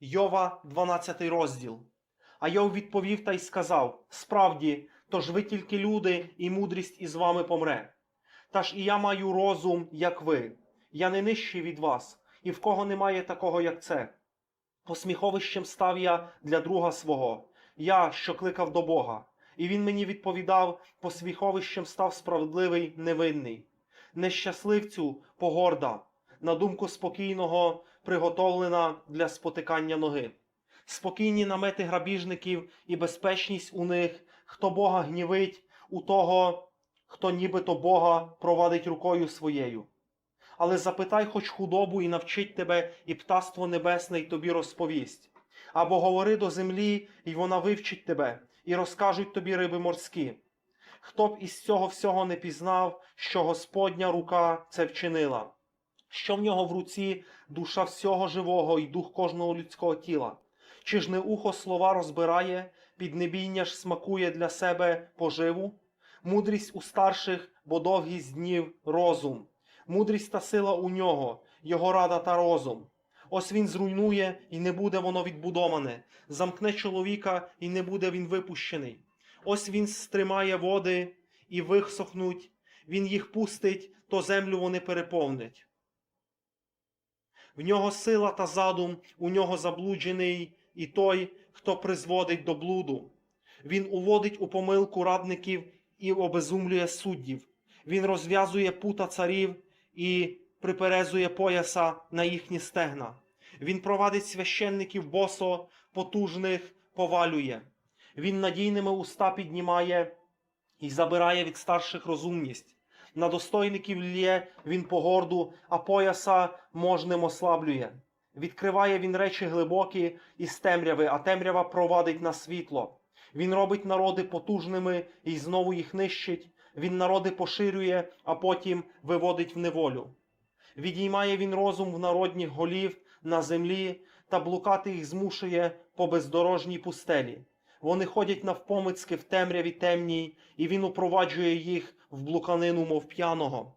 Йова, 12 розділ. А Йов відповів та й сказав: Справді, тож ви тільки люди, і мудрість із вами помре. Та ж і я маю розум, як ви. Я не нижчий від вас, і в кого немає такого, як це. Посміховищем став я для друга свого, я, що кликав до Бога. І він мені відповідав: посміховищем став справедливий невинний. Нещасливцю погорда, на думку спокійного, приготовлена для спотикання ноги. Спокійні намети грабіжників і безпечність у них, хто Бога гнівить, у того, хто нібито Бога провадить рукою своєю. Але запитай хоч худобу і навчить тебе, і птаство небесне й тобі розповість. Або говори до землі, і вона вивчить тебе, і розкажуть тобі риби морські. Хто б із цього всього не пізнав, що Господня рука це вчинила, що в нього в руці душа всього живого і дух кожного людського тіла. Чи ж не ухо слова розбирає, піднебіння ж смакує для себе поживу? Мудрість у старших, бо довгість днів розум. Мудрість та сила у нього, його рада та розум. Ось він зруйнує, і не буде воно відбудоване, замкне чоловіка, і не буде він випущений. Ось він стримає води і висохнуть, він їх пустить, то землю вони переповнять. В нього сила та задум, у нього заблуджений і той, хто призводить до блуду. Він уводить у помилку радників і обезумлює суддів. Він розв'язує пута царів і приперезує пояса на їхні стегна. Він провадить священників босо, потужних повалює. Він надійними уста піднімає і забирає від старших розумність. На достойників лє він погорду, а пояса можним ослаблює. Відкриває він речі глибокі із темряви, а темрява провадить на світло. Він робить народи потужними і знову їх нищить. Він народи поширює, а потім виводить в неволю. Відіймає він розум в народніх голів на землі та блукати їх змушує по бездорожній пустелі. Вони ходять навпомицьки в темряві темній, і він упроваджує їх в блуканину, мов п'яного.